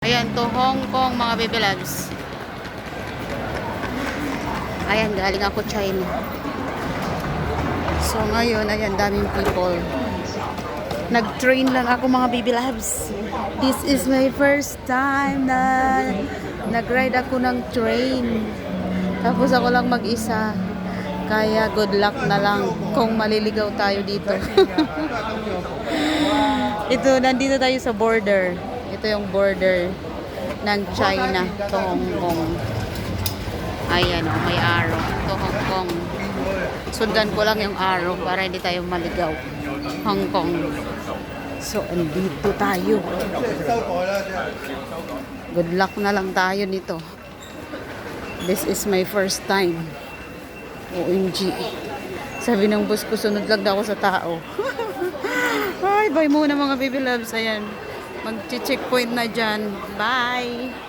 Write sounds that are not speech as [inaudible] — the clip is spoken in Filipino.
Ayan to Hong Kong mga baby loves. Ayan, galing ako China. So ngayon, ayan, daming people. Nag-train lang ako mga baby loves. This is my first time na nag-ride ako ng train. Tapos ako lang mag-isa. Kaya good luck na lang kung maliligaw tayo dito. [laughs] Ito, nandito tayo sa border. Ito yung border ng China to Hong Kong. Ayan o, may arrow. To Hong Kong. Sundan ko lang yung arrow para hindi tayo maligaw. Hong Kong. So, andito tayo. Good luck na lang tayo nito. This is my first time. OMG. Sabi ng boss ko, sunod lang daw ako sa tao. [laughs] Ay, bye muna mga baby loves. Ayan. Mag-checkpoint na dyan. Bye!